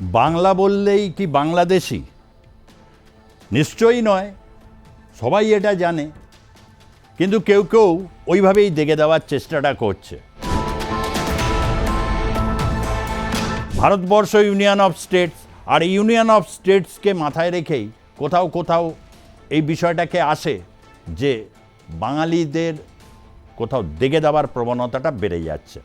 বাংলা বললেই কি বাংলাদেশি? নিশ্চয়ই নয়। সবাই এটা জানে। কিন্তু কেউ কেউ ওইভাবেই দেখে দেওয়ার চেষ্টাটা করছে। ভারতবর্ষ ইউনিয়ন অফ স্টেটস আর ইউনিয়ন অফ স্টেটসকে মাথায় রেখেই কোথাও কোথাও এই বিষয়টাকে আসে যে বাঙালিদের কোথাও দেখে দেওয়ার প্রবণতাটা বেড়ে যাচ্ছে।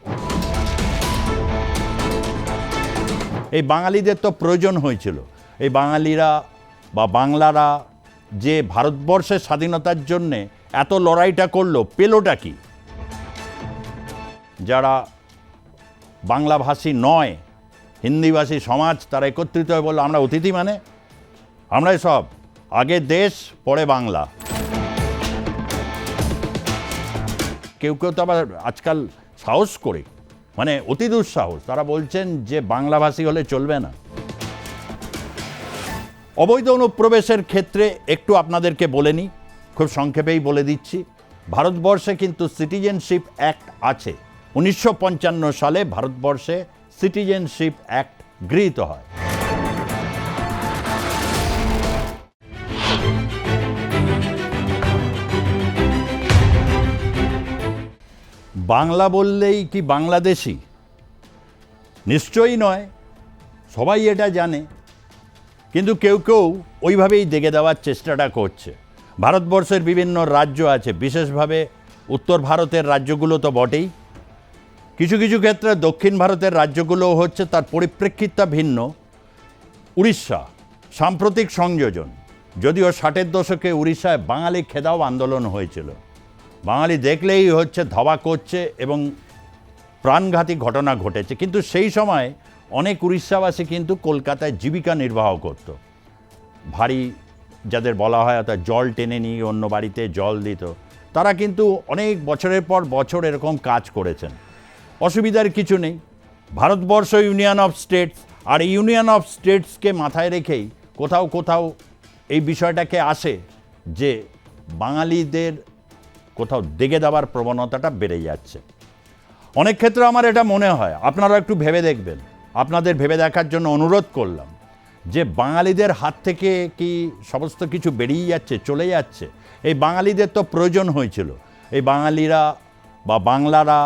এই বাঙালিদের তো প্রয়োজন হয়েছিল। এই বাঙালিরা বা বাংলারা যে ভারতবর্ষের স্বাধীনতার জন্যে এত লড়াইটা করল, পেলোটা কি? যারা বাংলাভাষী নয়, হিন্দিভাষী সমাজ, তারা একত্রিত হয়ে বলল, আমরা অতিথি মানে? আমরাই সব। আগে দেশ, পরে বাংলা। কেউ কেউ তো আবার আজকাল সাহস করে। মানে অতি দুঃসাহস। তারা বলছেন যে বাংলাভাষী হলে চলবে না। অবৈধ অনুপ্রবেশের ক্ষেত্রে একটু আপনাদেরকে বলে নিই, খুব সংক্ষেপেই বলে দিচ্ছি। ভারতবর্ষে কিন্তু সিটিজেনশিপ অ্যাক্ট আছে। উনিশশো পঞ্চান্ন সালে ভারতবর্ষে সিটিজেনশিপ অ্যাক্ট গৃহীত হয়। বাংলা বললেই কি বাংলাদেশি? নিশ্চয়ই নয়। সবাই এটা জানে। কিন্তু কেউ কেউ ওইভাবেই দেখে দেওয়ার চেষ্টাটা করছে। ভারতবর্ষের বিভিন্ন রাজ্য আছে, বিশেষভাবে উত্তর ভারতের রাজ্যগুলো তো বটেই। কিছু কিছু ক্ষেত্রে দক্ষিণ ভারতের রাজ্যগুলোও হচ্ছে তার পরিপ্রেক্ষিতটা ভিন্ন। উড়িষ্যা, সাম্প্রতিক সংযোজন, যদিও ষাটের দশকে উড়িষ্যায় বাঙালি খেদাও আন্দোলন হয়েছিল। বাঙালি দেখলেই হচ্ছে ধাওয়া করছে এবং প্রাণঘাতী ঘটনা ঘটেছে। কিন্তু সেই সময় অনেক উড়িষ্যাবাসী কিন্তু কলকাতায় জীবিকা নির্বাহ করত। ভারী যাদের বলা হয় অর্থাৎ জল টেনে নিয়ে অন্য বাড়িতে জল দিত। তারা কিন্তু অনেক বছরের পর বছর এরকম কাজ করেছেন। অসুবিধার কিছু নেই। ভারতবর্ষ ইউনিয়ন অফ স্টেটস আর ইউনিয়ন অফ স্টেটসকে মাথায় রেখেই কোথাও কোথাও এই বিষয়টাকে আসে যে বাঙালিদের কোথাও দেখে দেওয়ার প্রবণতাটা বেড়ে যাচ্ছে। অনেক ক্ষেত্রে আমার এটা মনে হয় আপনারা একটু ভেবে দেখবেন। আপনাদের ভেবে দেখার জন্য অনুরোধ করলাম যে বাঙালিদের হাত থেকে কি সমস্ত কিছু বেরিয়ে যাচ্ছে, চলে যাচ্ছে? এই বাঙালিদের তো প্রয়োজন হয়েছিল। এই বাঙালিরা বা বাংলারা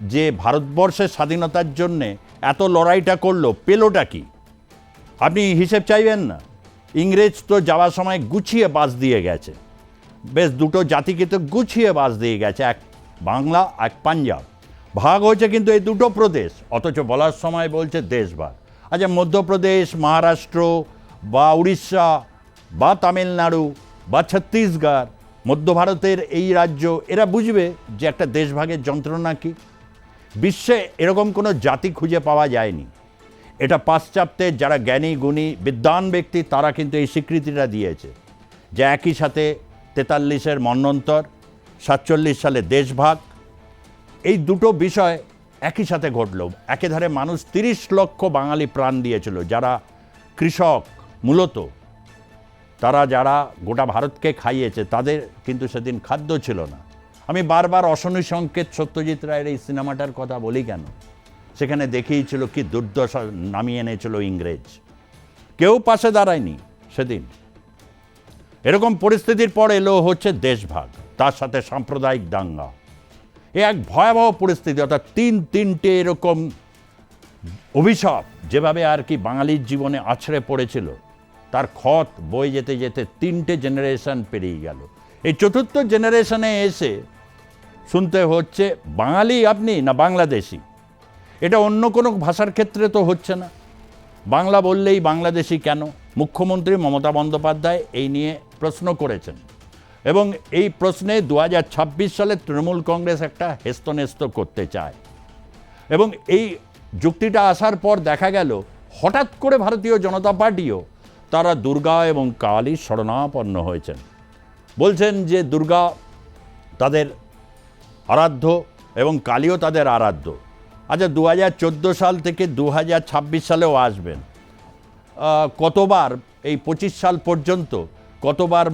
যে ভারতবর্ষের স্বাধীনতার জন্যে এত লড়াইটা করল, পেলোটা কি? আপনি হিসেব চাইবেন না? ইংরেজ তো যাওয়ার সময় গুছিয়ে বাস দিয়ে গেছে। বেশ দুটো জাতিকে তো গুছিয়ে বাস দিয়ে গেছে, এক বাংলা, এক পাঞ্জাব। ভাগ হয়েছে কিন্তু এই দুটো প্রদেশ, অথচ বলার সময় বলছে দেশভাগ। আচ্ছা মধ্যপ্রদেশ, মহারাষ্ট্র বা উড়িষ্যা বা তামিলনাড়ু বা ছত্তিশগড়, মধ্য ভারতের এই রাজ্য, এরা বুঝবে যে একটা দেশভাগের যন্ত্রণা কী। বিশ্বে এরকম কোনো জাতি খুঁজে পাওয়া যায়নি। এটা পাশ্চাত্যের যারা জ্ঞানী, গুণী, বিদ্বান ব্যক্তি, তারা কিন্তু এই স্বীকৃতিটা দিয়েছে যে একই সাথে তেতাল্লিশের মন্বন্তর সাতচল্লিশ সালে দেশভাগ। এই দুটো বিষয় একই সাথে ঘটল। একে ধারে মানুষ তিরিশ লক্ষ বাঙালি প্রাণ দিয়েছিল যারা কৃষক মূলত। তারা যারা গোটা ভারতকে খাইয়েছে, তাদের কিন্তু সেদিন খাদ্য ছিল না। আমি বারবার অশনি সংকেত সত্যজিৎ রায়ের এই সিনেমাটার কথা বলি কেন? সেখানে দেখিয়েছিল কি দুর্দশা নামিয়ে এনেছিল ইংরেজ। কেউ পাশে দাঁড়ায়নি সেদিন। এরকম পরিস্থিতির পর এলো হচ্ছে দেশভাগ, তার সাথে সাম্প্রদায়িক দাঙ্গা। এ এক ভয়াবহ পরিস্থিতি, অর্থাৎ তিন তিনটে এরকম অভিশাপ যেভাবে আর কি বাঙালির জীবনে আছড়ে পড়েছিল, তার ক্ষত বয়ে যেতে যেতে তিনটে জেনারেশন পেরিয়ে গেল। এই চতুর্থ জেনারেশনে এসে শুনতে হচ্ছে, বাঙালি আপনি না বাংলাদেশি? এটা অন্য কোনো ভাষার ক্ষেত্রে তো হচ্ছে না। বাংলা বললেই বাংলাদেশি কেন? মুখ্যমন্ত্রী মমতা বন্দ্যোপাধ্যায় এই নিয়ে প্রশ্ন করেছেন। এবং এই প্রশ্নে দু হাজার ছাব্বিশ সালে তৃণমূল কংগ্রেস একটা হেস্তনেস্ত করতে চায়। এবং এই যুক্তিটা আসার পর দেখা গেল, হঠাৎ করে ভারতীয় জনতা পার্টিও তারা দুর্গা এবং কালীর শরণাপন্ন হয়েছেন। বলছেন যে দুর্গা তাদের আরাধ্য এবং কালীও তাদের আরাধ্য। আচ্ছা দু হাজার চোদ্দ সাল থেকে দু হাজার ছাব্বিশ সালেও আসবেন। কতবার এই পঁচিশ সাল পর্যন্ত কতবার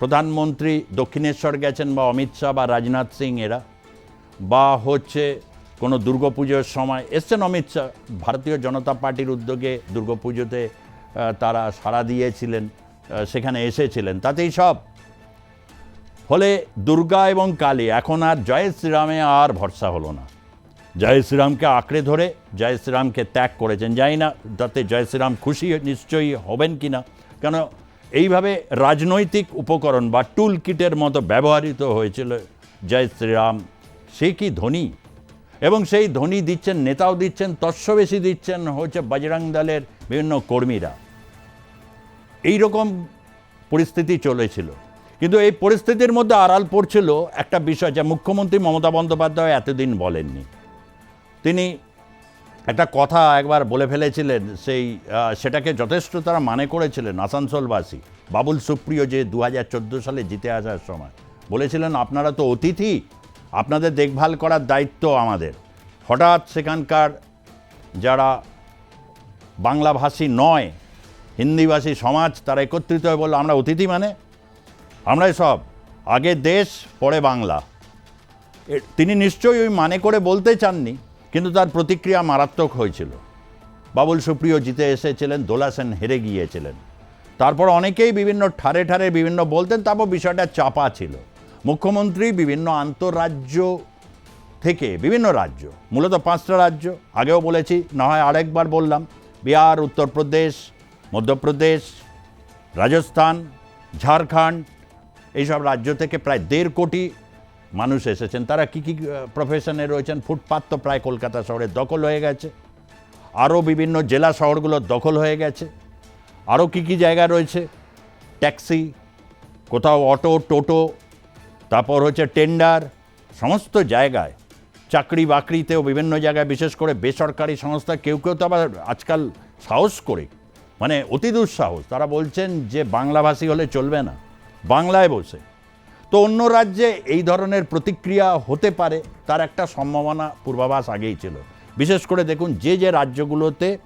প্রধানমন্ত্রী দক্ষিণেশ্বর গেছেন বা অমিত শাহ বা রাজনাথ সিং এরা? বা হচ্ছে কোনো দুর্গাপুজোর সময় এসছেন অমিত শাহ? ভারতীয় জনতা পার্টির উদ্যোগে দুর্গাপুজোতে তারা সাড়া দিয়েছিলেন সেখানে এসেছিলেন, তাতেই সব। ফলে দুর্গা এবং কালী, এখন আর জয় শ্রীরামে আর ভরসা হলো না। জয় শ্রীরামকে আঁকড়ে ধরে, জয় শ্রীরামকে ত্যাগ করেছেন। জানি না তাতে জয় শ্রীরাম খুশি নিশ্চয়ই হবেন কি না। কেন এইভাবে রাজনৈতিক উপকরণ বা টুল কিটের মতো ব্যবহৃত হয়েছিল জয় শ্রীরাম, সে কি ধনী? এবং সেই ধনী দিচ্ছেন, নেতাও দিচ্ছেন তৎস বেশি দিচ্ছেন হচ্ছে বজরং দলের বিভিন্ন কর্মীরা। এই রকম পরিস্থিতি চলেছিল। কিন্তু এই পরিস্থিতির মধ্যে আড়াল পড়ছিল একটা বিষয় যা মুখ্যমন্ত্রী মমতা বন্দ্যোপাধ্যায় এতদিন বলেননি। তিনি একটা কথা একবার বলে ফেলেছিলেন, সেই সেটাকে যথেষ্ট তারা মানে করেছিলেন, আসানসোলবাসী। বাবুল সুপ্রিয় যে দু হাজার চোদ্দ সালে জিতে আসার সময় বলেছিলেন, আপনারা তো অতিথি, আপনাদের দেখভাল করার দায়িত্ব আমাদের। হঠাৎ সেখানকার যারা বাংলাভাষী নয়, হিন্দিভাষী সমাজ, তারা একত্রিত হয়ে বলল, আমরা অতিথি মানে? আমরাই সব। আগে দেশ, পরে বাংলা। তিনি নিশ্চয়ই ওই মানে করে বলতে চাননি। কিন্তু তার প্রতিক্রিয়া মারাত্মক হয়েছিল। বাবুল সুপ্রিয় জিতে এসেছিলেন দোলা সেন হেরে গিয়েছিলেন। তারপর অনেকেই বিভিন্ন ঠারে ঠারে বিভিন্ন বলতেন, তারপর বিষয়টা চাপা ছিল। মুখ্যমন্ত্রী বিভিন্ন আন্তঃরাজ্য থেকে, বিভিন্ন রাজ্য, মূলত পাঁচটা রাজ্য, আগেও বলেছি, না হয় আরেকবার বললাম, বিহার, উত্তরপ্রদেশ, মধ্যপ্রদেশ, রাজস্থান, ঝাড়খণ্ড, এইসব রাজ্য থেকে প্রায় দেড় কোটি মানুষ এসেছেন। তারা কী কী প্রফেশনে রয়েছেন? ফুটপাত তো প্রায় কলকাতা শহরে দখল হয়ে গেছে। আরও বিভিন্ন জেলা শহরগুলো দখল হয়ে গেছে। আরও কী কী জায়গা রয়েছে? ট্যাক্সি, কোথাও অটো, টোটো, তারপর হচ্ছে টেন্ডার, সমস্ত জায়গায় চাকরি বাকরিতেও বিভিন্ন জায়গায়, বিশেষ করে বেসরকারি সংস্থা, কেউ কেউ তো আবার আজকাল সাহস করে মানে অতি দুঃসাহস। তারা বলছেন যে বাংলাভাষী হলে চলবে না। বাংলায় বসে। তো অন্য রাজ্যে এই ধরনের প্রতিক্রিয়া হতে পারে, তার একটা সম্ভাবনা পূর্বাভাস আগেই ছিল। বিশেষ করে দেখুন, যে যে রাজ্যগুলোতে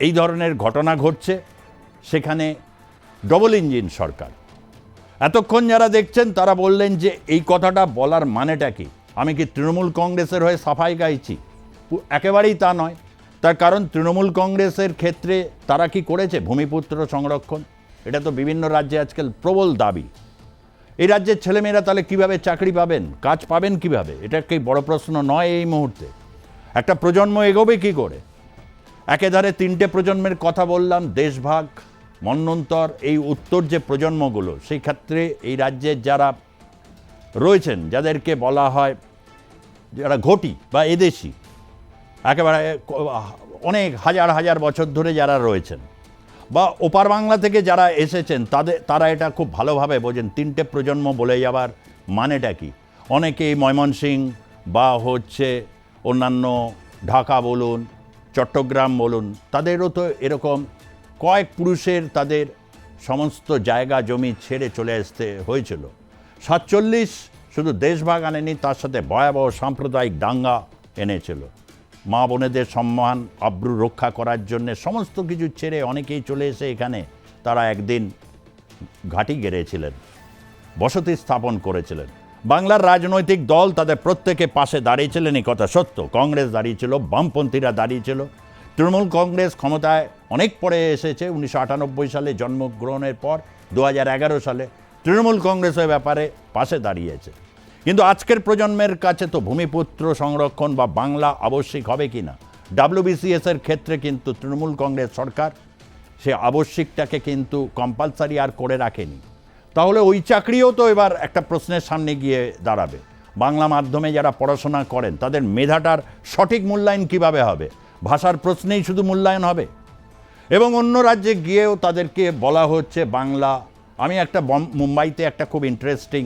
এই ধরনের ঘটনা ঘটছে, সেখানে ডবল ইঞ্জিন সরকার। এতক্ষণ যারা দেখছেন, তারা বললেন যে এই কথাটা বলার মানেটা কি? আমি কি তৃণমূল কংগ্রেসের হয়ে সাফাই গাইছি? একেবারেই তা নয়। তার কারণ, তৃণমূল কংগ্রেসের ক্ষেত্রে তারা কি করেছে? ভূমিপুত্র সংরক্ষণ? এটা তো বিভিন্ন রাজ্যে আজকাল প্রবল দাবি। এই রাজ্যের ছেলেমেয়েরা তাহলে কীভাবে চাকরি পাবেন? কাজ পাবেন কীভাবে? এটা কি বড় প্রশ্ন নয় এই মুহূর্তে। একটা প্রজন্ম এগোবে কি করে? একেধারে তিনটে প্রজন্মের কথা বললাম, দেশভাগ মন্বন্তর এই উত্তর যে প্রজন্মগুলো, সেই ক্ষেত্রে এই রাজ্যের যারা রয়েছেন, যাদেরকে বলা হয় যারা ঘটি বা এদেশি, একেবারে অনেক হাজার হাজার বছর ধরে যারা রয়েছেন বা ওপার বাংলা থেকে যারা এসেছেন তাদের তারা এটা খুব ভালোভাবে বোঝেন। তিনটে প্রজন্ম বলে যাবার মানেটা কি? অনেকেই ময়মনসিং বা হচ্ছে অন্যান্য ঢাকা বলুন, চট্টগ্রাম বলুন, তাদেরও তো এরকম কয়েক পুরুষের তাদের সমস্ত জায়গা, জমি ছেড়ে চলে আসতে হয়েছিল। সাতচল্লিশ শুধু দেশভাগ আনেনি, তার সাথে ভয়াবহ সাম্প্রদায়িক দাঙ্গা এনেছিল। মা বোনেদের সম্মান, আব্রু রক্ষা করার জন্য সমস্ত কিছু ছেড়ে অনেকেই চলে এসে এখানে তারা একদিন ঘাঁটি গেড়েছিলেন, বসতি স্থাপন করেছিলেন। বাংলার রাজনৈতিক দল তাদের প্রত্যেকে পাশে দাঁড়িয়েছিলেন, এই কথা সত্য। কংগ্রেস দাঁড়িয়েছিল, বামপন্থীরা দাঁড়িয়েছিল। তৃণমূল কংগ্রেস ক্ষমতায় অনেক পরে এসেছে, উনিশশো আটানব্বই সালে জন্মগ্রহণের পর, দু হাজার এগারো সালে তৃণমূল কংগ্রেসের ব্যাপারে পাশে দাঁড়িয়েছে। কিন্তু আজকের প্রজন্মের কাছে তো ভূমিপুত্র সংরক্ষণ বা বাংলা আবশ্যিক হবে কি না? ডাব্লিউবিসিএস এর ক্ষেত্রে কিন্তু তৃণমূল কংগ্রেস সরকার সে আবশ্যিকটাকে কিন্তু কম্পালসারি আর করে রাখেনি। তাহলে ওই চাকরিও তো এবার একটা প্রশ্নের সামনে গিয়ে দাঁড়াবে। বাংলা মাধ্যমে যারা পড়াশোনা করেন, তাদের মেধাটার সঠিক মূল্যায়ন কীভাবে হবে? ভাষার প্রশ্নেই শুধু মূল্যায়ন হবে? এবং অন্য রাজ্যে গিয়েও তাদেরকে বলা হচ্ছে বাংলা। আমি একটা মুম্বাইতে একটা খুব ইন্টারেস্টিং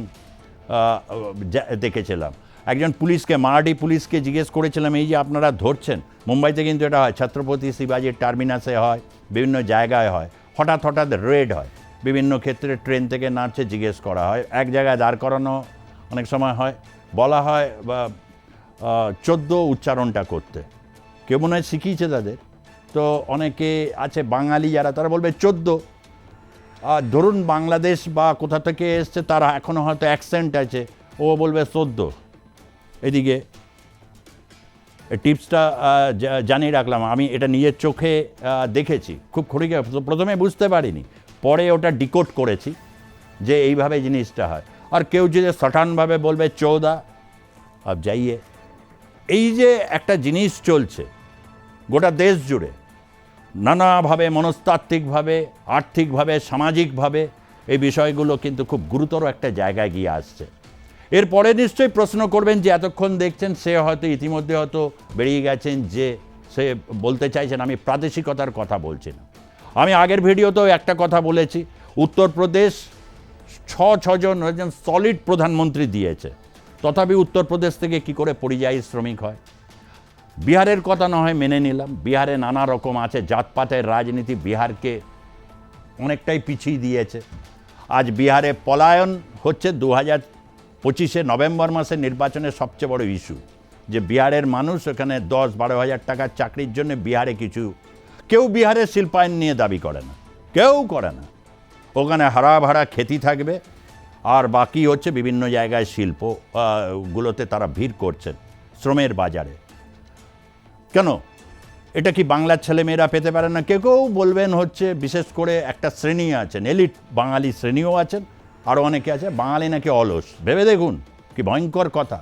দেখেছিলাম। একজন পুলিশকে, মারাঠি পুলিশকে জিজ্ঞেস করেছিলাম, এই যে আপনারা ধরছেন, মুম্বাইতে কিন্তু এটা হয়, ছত্রপতি শিবাজির টার্মিনাসে হয়, বিভিন্ন জায়গায় হয়, হঠাৎ হঠাৎ রেড হয়, বিভিন্ন ক্ষেত্রে ট্রেন থেকে নামছে, জিজ্ঞেস করা হয়, এক জায়গায় দাঁড় করানো অনেক সময় হয়, বলা হয়, বা চোদ্দ উচ্চারণটা করতে। কেউ মনে হয় শিখিয়েছে তাদের? তো অনেকে আছে, বাঙালি যারা, তারা বলবে চোদ্দ। ধরুন বাংলাদেশ বা কোথা থেকে এসছে, তারা এখনও হয়তো অ্যাকসেন্ট আছে। ও বলবে সদ্য। এদিকে টিপসটা জানিয়ে রাখলাম। আমি এটা নিজের চোখে দেখেছি। খুব খড়িকে প্রথমে বুঝতে পারিনি। পরে ওটা ডিকোড করেছি যে এইভাবে জিনিসটা হয়। আর কেউ যদি সঠানভাবে বলবে, চৌদা আব যাইয়ে। এই যে একটা জিনিস চলছে, গোটা দেশ জুড়ে নানাভাবে মনস্তাত্ত্বিকভাবে, আর্থিকভাবে, সামাজিকভাবে এই বিষয়গুলো কিন্তু খুব গুরুতর একটা জায়গায় গিয়ে আসছে। এরপরে নিশ্চয়ই প্রশ্ন করবেন যে এতক্ষণ দেখছেন, সে হয়তো ইতিমধ্যে হয়তো বেরিয়ে গেছেন যে সে বলতে চাইছেন, আমি প্রাদেশিকতার কথা বলছি না। আমি আগের ভিডিওতেও একটা কথা বলেছি, উত্তরপ্রদেশ ছ ছজন একজন সলিড প্রধানমন্ত্রী দিয়েছে। তথাপি উত্তরপ্রদেশ থেকে কি করে পরিযায়ী শ্রমিক হয়? বিহারের কথা না হয় মেনে নিলাম। বিহারে নানা রকম আছে, জাতপাতের রাজনীতি বিহারকে অনেকটাই পিছিয়ে দিয়েছে। আজ বিহারে পলায়ন হচ্ছে দু হাজার পঁচিশে নভেম্বর মাসে নির্বাচনের সবচেয়ে বড় ইস্যু যে বিহারের মানুষ ওখানে দশ বারো হাজার টাকার চাকরির জন্য বিহারে কিছু, কেউ বিহারের শিল্পায়ন নিয়ে দাবি করে না, কেউ করে না। ওখানে হারা ভাড়া খেতি থাকবে, আর বাকি হচ্ছে বিভিন্ন জায়গায় শিল্প গুলোতে তারা ভিড় করছেন শ্রমের বাজারে। কেন? এটা কি বাংলার ছেলেমেয়েরা পেতে পারে না? কেউ কেউ বলবেন হচ্ছে, বিশেষ করে একটা শ্রেণি আছেন, এলিট বাঙালি শ্রেণীও আছেন আরও অনেকে আছে, বাঙালি নাকি অলস। ভেবে দেখুন, কি ভয়ঙ্কর কথা।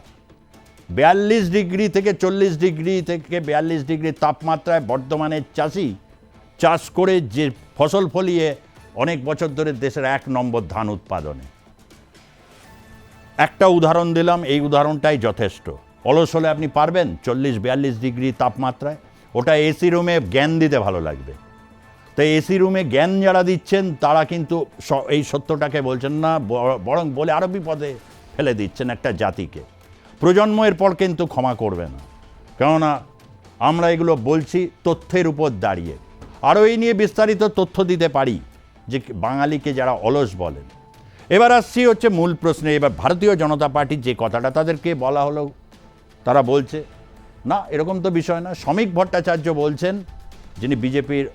বিয়াল্লিশ ডিগ্রি থেকে চল্লিশ ডিগ্রি থেকে বিয়াল্লিশ ডিগ্রি তাপমাত্রায় বর্ধমানের চাষি চাষ করে যে ফসল ফলিয়ে অনেক বছর ধরে দেশের এক নম্বর ধান উৎপাদনে। একটা উদাহরণ দিলাম, এই উদাহরণটাই যথেষ্ট। অলস হলে আপনি পারবেন, চল্লিশ, বিয়াল্লিশ ডিগ্রি তাপমাত্রায়। ওটা এসি রুমে জ্ঞান দিতে ভালো লাগবে। তো এসি রুমে জ্ঞান যারা দিচ্ছেন, তারা কিন্তু এই সত্যটাকে বলছেন না বরং বলে আরও বিপদে ফেলে দিচ্ছেন একটা জাতিকে। প্রজন্ম এরপর কিন্তু ক্ষমা করবে না। কেননা আমরা এগুলো বলছি তথ্যের উপর দাঁড়িয়ে। আরও এই নিয়ে বিস্তারিত তথ্য দিতে পারি যে বাঙালিকে যারা অলস বলেন। এবার আসছি হচ্ছে মূল প্রশ্নে, এবার ভারতীয় জনতা পার্টির যে কথাটা তাদেরকে বলা হলো তারা বলছে, না, এরকম তো বিষয় না শ্রমিক ভট্টাচার্য বলছেন, যিনি বিজেপির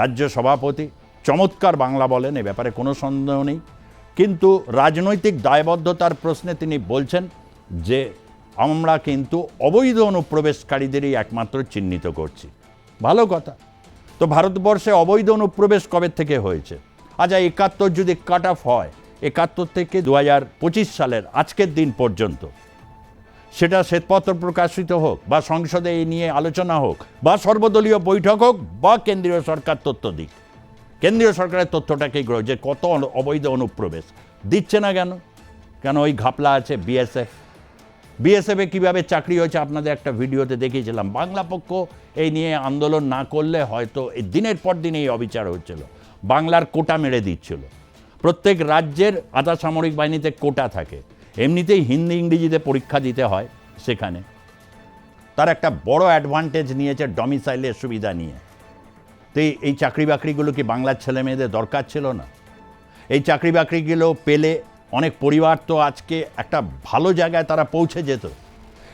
রাজ্য সভাপতি, চমৎকার বাংলা বলেন, এ ব্যাপারে কোনো সন্দেহ নেই। কিন্তু রাজনৈতিক দায়বদ্ধতার প্রশ্নে তিনি বলছেন যে, আমরা কিন্তু অবৈধ অনুপ্রবেশকারীদেরই একমাত্র চিহ্নিত করছি। ভালো কথা। তো ভারতবর্ষে অবৈধ অনুপ্রবেশ কবে থেকে হয়েছে? আচ্ছা একাত্তর যদি কাট অফ হয়, একাত্তর থেকে দু হাজার পঁচিশ সালের আজকের দিন পর্যন্ত সেটা শ্বেতপত্র প্রকাশিত হোক বা সংসদে এই নিয়ে আলোচনা হোক বা সর্বদলীয় বৈঠক হোক বা কেন্দ্রীয় সরকার তথ্য দিক। কেন্দ্রীয় সরকারের তথ্যটাকে গ্রহ, যে কত অবৈধ অনুপ্রবেশ, দিচ্ছে না কেন? কেন ওই ঘাপলা আছে বিএসএফ? বিএসএফে কীভাবে চাকরি হয়েছে? আপনাদের একটা ভিডিওতে দেখিয়েছিলাম। বাংলা পক্ষ এই নিয়ে আন্দোলন না করলে হয়তো দিনের পর দিন এই অবিচার হচ্ছিল। বাংলার কোটা মেরে দিচ্ছিল। প্রত্যেক রাজ্যের আধা সামরিক বাহিনীতে কোটা থাকে। এমনিতেই হিন্দি ইংরেজিতে পরীক্ষা দিতে হয় সেখানে। তার একটা বড় অ্যাডভান্টেজ নিয়েছে ডমিসাইলের সুবিধা নিয়ে। তো এই- চাকরি বাকরিগুলো কি বাংলার ছেলে মেয়েদের দরকার ছিল না? এই চাকরি বাকরিগুলো পেলে অনেক পরিবার তো আজকে একটা ভালো জায়গায় তারা পৌঁছে যেত।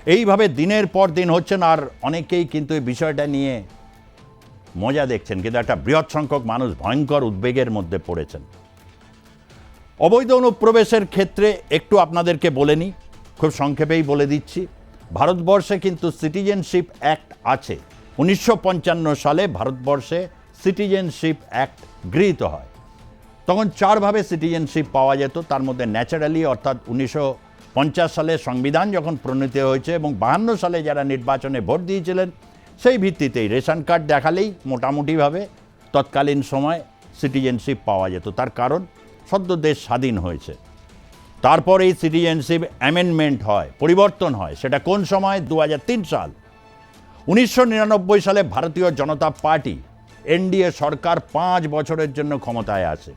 এইভাবে দিনের পর দিন হচ্ছেন আর অনেকেই কিন্তু এই বিষয়টা নিয়ে মজা দেখছেন। কিন্তু একটা বৃহৎ সংখ্যক মানুষ ভয়ঙ্কর উদ্বেগের মধ্যে পড়েছেন। অবৈধ অনুপ্রবেশের ক্ষেত্রে একটু আপনাদেরকে বলে নিই, খুব সংক্ষেপেই বলে দিচ্ছি। ভারতবর্ষে কিন্তু সিটিজেনশিপ অ্যাক্ট আছে। উনিশশো পঞ্চান্ন সালে ভারতবর্ষে সিটিজেনশিপ অ্যাক্ট গৃহীত হয়। তখন চারভাবে সিটিজেনশিপ পাওয়া যেত। তার মধ্যে ন্যাচারালি অর্থাৎ উনিশশো পঞ্চাশ সালে সংবিধান যখন প্রণীত হয়েছে এবং বাহান্ন সালে যারা নির্বাচনে ভোট দিয়েছিলেন, সেই ভিত্তিতেই রেশন কার্ড দেখালেই মোটামুটিভাবে তৎকালীন সময় সিটিজেনশিপ পাওয়া যেত। তার কারণ সদ্য দেশ স্বাধীন হয়েছে। তারপর এই সিটিজেনশিপ অ্যামেন্ডমেন্ট হয়, পরিবর্তন হয়। সেটা কোন সময়? দু হাজার তিন সাল। উনিশশো নিরানব্বই সালে ভারতীয় জনতা পার্টি এনডিএ সরকার পাঁচ বছরের জন্য ক্ষমতায় আসে।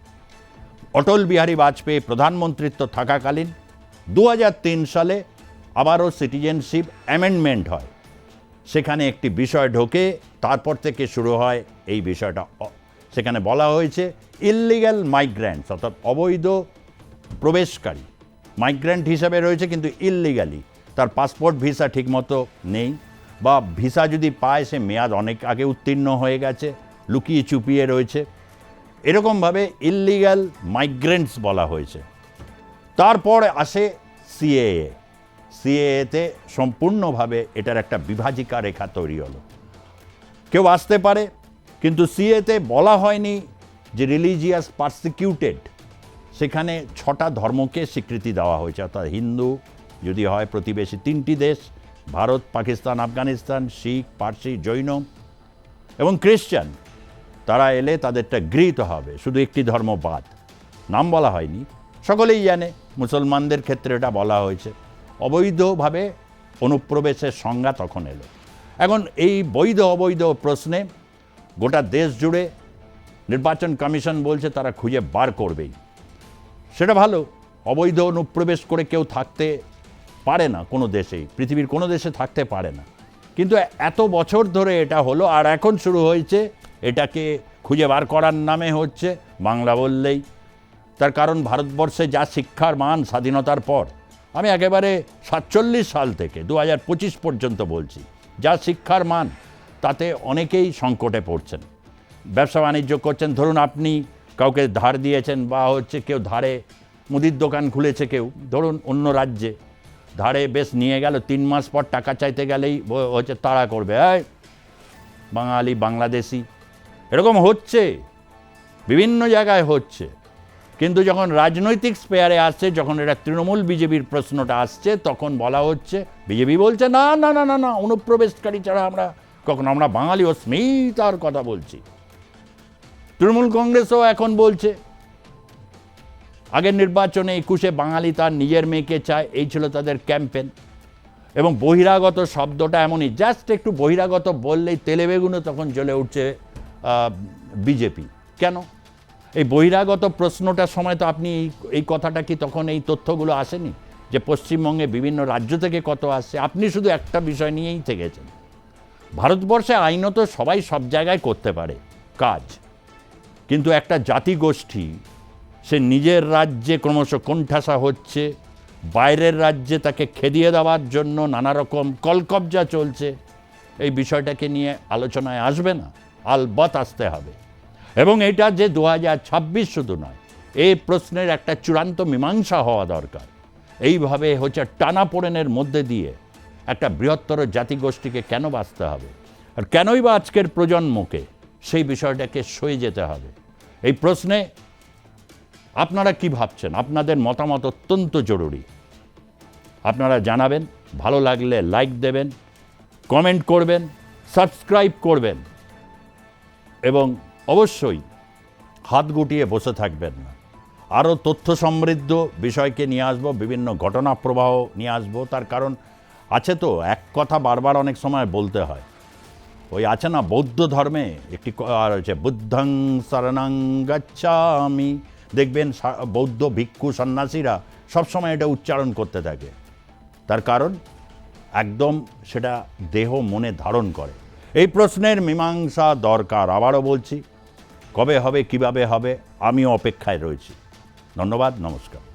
অটল বিহারী বাজপেয়ী প্রধানমন্ত্রিত্ব থাকাকালীন দু হাজার তিন সালে আবারও সিটিজেনশিপ অ্যামেন্ডমেন্ট হয়। সেখানে একটি বিষয় ঢোকে, তারপর থেকে শুরু হয় এই বিষয়টা। সেখানে বলা হয়েছে ইললিগ্যাল মাইগ্র্যান্টস অর্থাৎ অবৈধ প্রবেশকারী। মাইগ্র্যান্ট হিসাবে রয়েছে কিন্তু ইললিগালি তার পাসপোর্ট ভিসা ঠিকমতো নেই বা ভিসা যদি পায়, সে মেয়াদ অনেক আগে উত্তীর্ণ হয়ে গেছে, লুকিয়ে চুপিয়ে রয়েছে। এরকমভাবে ইললিগ্যাল মাইগ্রেন্টস বলা হয়েছে। তারপর আসে সিএএ সিএএতে সম্পূর্ণভাবে এটার একটা বিভাজিকা রেখা তৈরি হলো। কেউ আসতে পারে কিন্তু সিএতে বলা হয়নি যে রিলিজিয়াস পারসিকিউটেড সেখানে ছটা ধর্মকে স্বীকৃতি দেওয়া হয়েছে, অর্থাৎ হিন্দু, যদি হয় প্রতিবেশী তিনটি দেশ, ভারত, পাকিস্তান, আফগানিস্তান, শিখ, পার্সি, জৈন এবং খ্রিশ্চান তারা এলে তাদেরটা গৃহীত হবে, শুধু একটি ধর্ম বাদ। নাম বলা হয়নি। সকলেই জানে, মুসলমানদের ক্ষেত্রে এটা বলা হয়েছে। অবৈধভাবে অনুপ্রবেশের সংজ্ঞা তখন এলো। এখন এই বৈধ অবৈধ প্রশ্নে গোটা দেশ জুড়ে নির্বাচন কমিশন বলছে তারা খুঁজে বার করবেই। সেটা ভালো, অবৈধ অনুপ্রবেশ করে কেউ থাকতে পারে না কোনো দেশেই পৃথিবীর কোনো দেশে থাকতে পারে না। কিন্তু এত বছর ধরে এটা হলো আর এখন শুরু হয়েছে, এটাকে খুঁজে বার করার নামে হচ্ছে বাংলা বললেই। তার কারণ ভারতবর্ষে যা শিক্ষার মান স্বাধীনতার পর, আমি একেবারে সাতচল্লিশ সাল থেকে দু পঁচিশ পর্যন্ত বলছি, যা শিক্ষার মান তাতে অনেকেই সংকটে পড়ছেন। ব্যবসা বাণিজ্য করছেন, ধরুন আপনি কাউকে ধার দিয়েছেন বা হচ্ছে কেউ ধারে মুদির দোকান খুলেছে কেউ, ধরুন অন্য রাজ্যে ধারে বেশ নিয়ে গেল, তিন মাস পর টাকা চাইতে গেলেই হচ্ছে তাড়া করবে, এই, বাঙালি, বাংলাদেশি। এরকম হচ্ছে, বিভিন্ন জায়গায় হচ্ছে। কিন্তু যখন রাজনৈতিক স্পেয়ারে আসছে, যখন এটা তৃণমূল বিজেপির প্রশ্নটা আসছে, তখন বলা হচ্ছে, বিজেপি বলছে, না না না না না, অনুপ্রবেশকারী ছাড়া আমরা কখন আমরা বাঙালি ও স্মিতার কথা বলছি। তৃণমূল কংগ্রেসও এখন বলছে, আগের নির্বাচনে একুশে বাঙালি তার নিজের মেয়েকে চায়, এই ছিল তাদের ক্যাম্পেন এবং বহিরাগত শব্দটা এমনই, জাস্ট একটু বহিরাগত বললেই তেলে বেগুনে তখন জ্বলে উঠছে বিজেপি। কেন? এই বহিরাগত প্রশ্নটার সময় তো আপনি এই কথাটা কি তখন এই তথ্যগুলো আসেনি? যে পশ্চিমবঙ্গে বিভিন্ন রাজ্য থেকে কত আসছে, আপনি শুধু একটা বিষয় নিয়েই থেকেছেন। ভারতবর্ষে আইনত সবাই সব জায়গায় করতে পারে, কাজ। কিন্তু একটা জাতিগোষ্ঠী, সে নিজের রাজ্যে ক্রমশ কোণঠাসা হচ্ছে, বাইরের রাজ্যে তাকে খেদিয়ে দেওয়ার জন্য নানা রকম কলকবজা চলছে, এই বিষয়টাকে নিয়ে আলোচনায় আসবে না আলবত আসতে হবে। এবং এটা যে দু হাজার ছাব্বিশ শুধু নয় এই প্রশ্নের একটা চূড়ান্ত মীমাংসা হওয়া দরকার। এইভাবে হচ্ছে টানা টানাপোড়েনের মধ্যে দিয়ে একটা বৃহত্তর জাতিগোষ্ঠীকে কেন বাঁচতে হবে? আর কেনই বা আজকের প্রজন্মকে সেই বিষয়টাকে সয়ে যেতে হবে? এই প্রশ্নে আপনারা কি ভাবছেন? আপনাদের মতামত অত্যন্ত জরুরি। আপনারা জানাবেন, ভালো লাগলে লাইক দেবেন, কমেন্ট করবেন, সাবস্ক্রাইব করবেন এবং অবশ্যই হাত গুটিয়ে বসে থাকবেন না। আরও তথ্য সমৃদ্ধ বিষয়কে নিয়ে আসব, বিভিন্ন ঘটনা প্রবাহ নিয়ে আসব, তার কারণ আছে তো, এক কথা বারবার অনেক সময় বলতে হয়। ওই আছে না, বৌদ্ধ ধর্মে একটি আর হচ্ছে বুদ্ধং শরণং গচ্ছামি। দেখবেন বৌদ্ধ ভিক্ষু সন্ন্যাসীরা সবসময় এটা উচ্চারণ করতে থাকে। তার কারণ, একদম সেটা দেহ মনে ধারণ করে। এই প্রশ্নের মীমাংসা দরকার, আবারও বলছি। কবে হবে, কীভাবে হবে, আমিও অপেক্ষায় রয়েছি। ধন্যবাদ, নমস্কার।